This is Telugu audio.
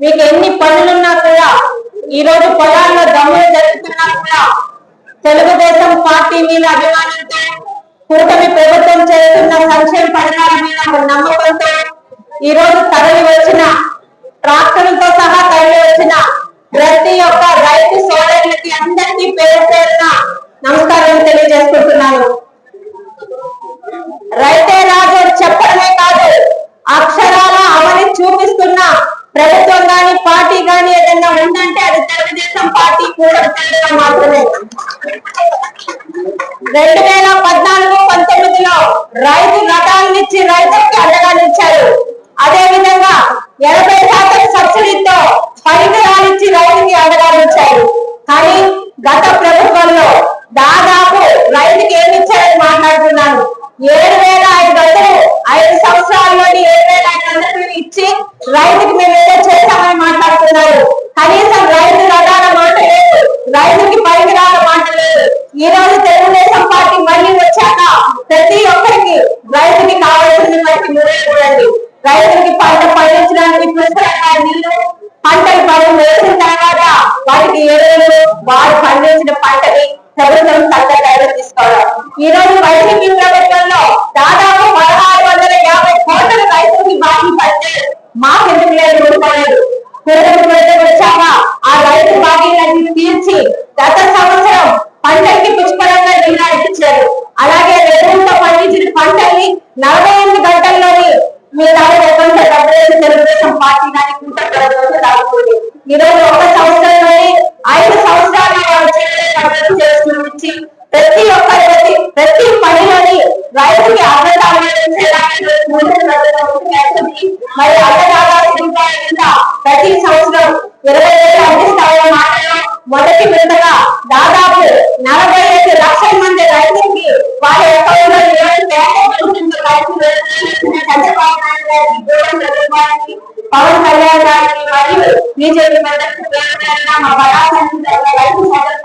మీకు ఎన్ని పనులున్నా కూడా ఈ రోజు పొలాల్లో దమ్ములు జరుగుతున్నా కూడా తెలుగుదేశం పార్టీ మీద అభిమానంతో కూటమి ప్రభుత్వం చేస్తున్న సంక్షేమ పథకాల మీద నమ్మకంతో ఈ రోజు తరలి వచ్చిన ట్రాక్టర్లతో సహా తరలి వచ్చిన ప్రతి ఒక్క రైతు సోదరులకి అందరికీ పేరు పేరున నమస్కారం తెలియజేసుకుంటున్నాను. రైతు పార్టీ కానీ ఏదైనా ఉందంటే అది తెలుగుదేశం పార్టీ కూడా మాత్రమే. రెండు వేల పద్నాలుగు పంతొమ్మిదిలో రైతు ప్రతి ఒక్కరికి రైతుకి కావాల్సింది మనకి నువ్వే చూడండి రైతులకి పంట పండించడానికి పుష్కలంగా నీళ్ళు పంటలు పని వేసిన తర్వాత వాటికి ఎరువులు వారు పండించిన పంటని ప్రభుత్వం సంతకాయలు తీసుకోవడం ఈ రోజు వైసీపీ ప్రభుత్వంలో దాదాపు పదహారు వందల యాభై కోట్ల రైతులకి బాకీ పడితే మాకెందుకు లేదు ఊరుకోలేదు. ప్రభుత్వం వచ్చాక ఆ రైతు బాకీలన్నీ తీర్చి గత సంవత్సరం గంటల్లోని ఎటువంటి డబ్బులు తెలుగుదేశం పార్టీ కానీ కూటమి ప్రభుత్వం ఈ రోజు ఒక సంవత్సరంలోనే ఐదు సంవత్సరాలు ప్రతి ఒక్క ప్రతి ప్రతి పనిలోని రైతుకి మరి అన్నదానాల ప్రతి సంవత్సరం ఇరవై వేలు అందిస్తామన్న మాటలో గారికి పవన్ కళ్యాణ్ గారికి మరియు బీజేపీ మద్దతు మా బడా సంఘ